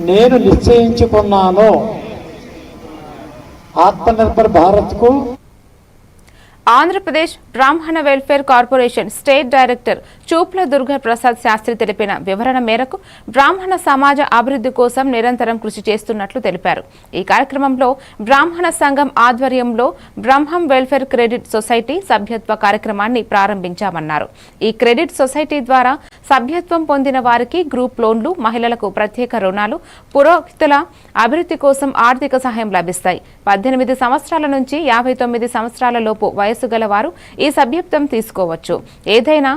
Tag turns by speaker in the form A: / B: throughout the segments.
A: నేను నిశ్చయించుకున్నాను. ఆత్మనిర్భర్ భారత్కు
B: Andhra Pradesh Brahmana welfare corporation state director Choopla Durga Prasad Sastri తెలిపిన వివరణ మేరకు బ్రాహ్మణ సమాజ అభివృద్ధి కోసం నిరంతరం కృషి చేస్తున్నట్లు తెలిపారు. ఈ కార్యక్రమంలో బ్రాహ్మణ సంఘం ఆధ్వర్యంలో బ్రహ్మం వెల్ఫేర్ క్రెడిట్ సొసైటీ సభ్యత్వ కార్యక్రమాన్ని ప్రారంభించామన్నారు. ఈ క్రెడిట్ సొసైటీ ద్వారా సభ్యత్వం పొందిన వారికి గ్రూప్ లోన్లు మహిళలకు ప్రత్యేక రుణాలు పురోహితుల అభివృద్ధి కోసం ఆర్థిక సహాయం లభిస్తాయి. పద్దెనిమిది సంవత్సరాల నుంచి యాభై తొమ్మిది సంవత్సరాల లోపు వయసు వయసు గలవారు ఈ సభ్యత్వం తీసుకోవచ్చు. ఏదైనా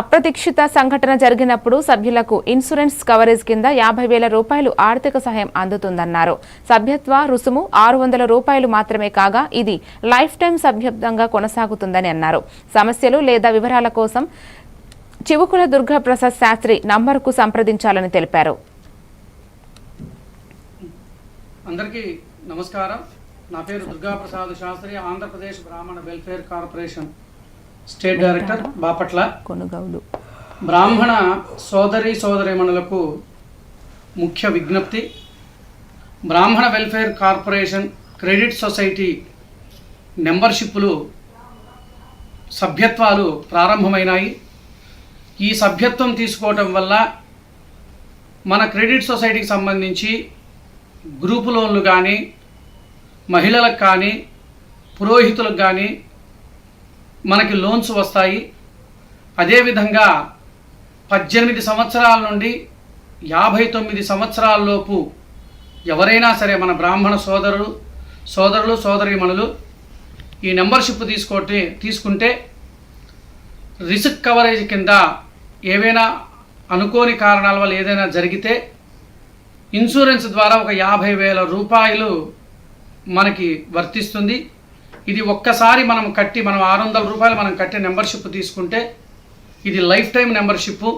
B: అప్రతీక్షిత సంఘటన జరిగినప్పుడు సభ్యులకు ఇన్సూరెన్స్ కవరేజ్ కింద యాభై వేల రూపాయలు ఆర్థిక సహాయం అందుతుందన్నారు. సభ్యత్వ రుసుము ఆరు వందల రూపాయలు మాత్రమే కాగా ఇది లైఫ్ టైం సభ్యత్వంగా కొనసాగుతుందని అన్నారు. సమస్యలు లేదా వివరాల కోసం చివుకుల దుర్గాప్రసాద్ శాస్త్రి నంబర్కు సంప్రదించాలని తెలిపారు.
C: అందరికీ నమస్కారం. నా పేరు Durgaprasad Sastri Andhra Pradesh Brahmana welfare corporation state director Bapatla.
B: కొనుగోలు.
C: బ్రాహ్మణ సోదరి సోదరిమణులకు ముఖ్య విజ్ఞప్తి Brahmana welfare corporation credit society మెంబర్షిప్లు సభ్యత్వాలు ప్రారంభమైనాయి. ఈ సభ్యత్వం తీసుకోవటం వల్ల మన క్రెడిట్ సొసైటీకి సంబంధించి గ్రూపు లోన్లు కానీ మహిళలకు కానీ పురోహితులకు కానీ మనకి లోన్స్ వస్తాయి. అదేవిధంగా పద్దెనిమిది సంవత్సరాల నుండి యాభై తొమ్మిది సంవత్సరాలలోపు ఎవరైనా సరే మన బ్రాహ్మణ సోదరులు సోదరులు సోదరీమణులు ఈ మెంబర్షిప్ తీసుకోటే తీసుకుంటే రిస్క్ కవరేజ్ కింద ఏవైనా అనుకోని కారణాల వల్ల ఏదైనా జరిగితే ఇన్సూరెన్స్ ద్వారా ఒక యాభై వేల రూపాయలు మనకి వర్తిస్తుంది. ఇది ఒక్కసారి మనం కట్టి మనం ఆరు వందల రూపాయలు మనం కట్టే మెంబర్షిప్ తీసుకుంటే ఇది లైఫ్ టైం మెంబర్షిప్.